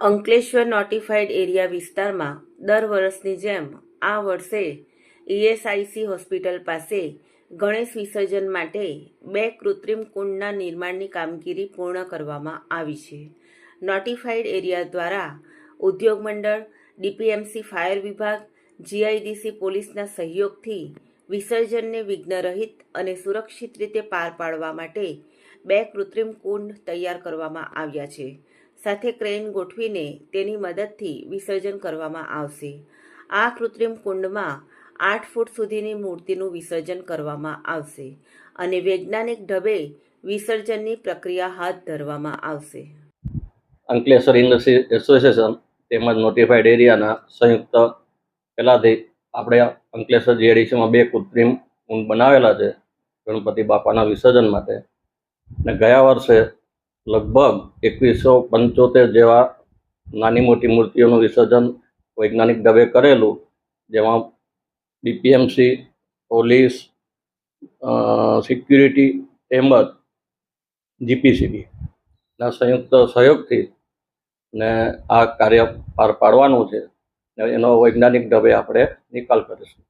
Ankleshwar notified area વિસ્તારમાં દર વર્ષની જેમ આ વર્ષે ઈએસઆઈસી હોસ્પિટલ પાસે ગણેશ વિસર્જન માટે બે કૃત્રિમ કુંડના નિર્માણની કામગીરી પૂર્ણ કરવામાં આવી છે. નોટિફાઈડ એરિયા દ્વારા ઉદ્યોગ મંડળ ડીપીએમસી ફાયર વિભાગ જીઆઈડીસી પોલીસના સહયોગથી વિસર્જનને વિઘ્નરહિત અને સુરક્ષિત રીતે પાર પાડવા માટે બે કૃત્રિમ કુંડ તૈયાર કરવામાં આવ્યા છે. સાથે ક્રેન ગોઠવીને તેની મદદથી વિસર્જન કરવામાં આવશે. આ કૃત્રિમ કુંડમાં આઠ ફૂટ સુધીની મૂર્તિનું વિસર્જન કરવામાં આવશે અને વૈજ્ઞાનિક ઢબે વિસર્જનની પ્રક્રિયા હાથ ધરવામાં આવશે. અંકલેશ્વર ઇન્ડસ્ટ્રી એસોસિએશન તેમજ નોટિફાઈડ એરિયાના સંયુક્ત પહેલાંથી આપણે અંકલેશ્વર જીએડીસીમાં બે કૃત્રિમ કુંડ બનાવેલા છે ગણપતિ બાપાના વિસર્જન માટે. અને ગયા વર્ષે લગભગ એકવીસો પંચોતેર જેવા નાની મોટી મૂર્તિઓનું વિસર્જન વૈજ્ઞાનિક ઢબે કરેલું, જેમાં ડીપીએમસી પોલીસ સિક્યુરિટી તેમજ જીપીસીબીના સંયુક્ત સહયોગથી ને આ કાર્ય પાર પાડવાનું છે. એનો વૈજ્ઞાનિક ઢબે આપણે નિકાલ કરીશું.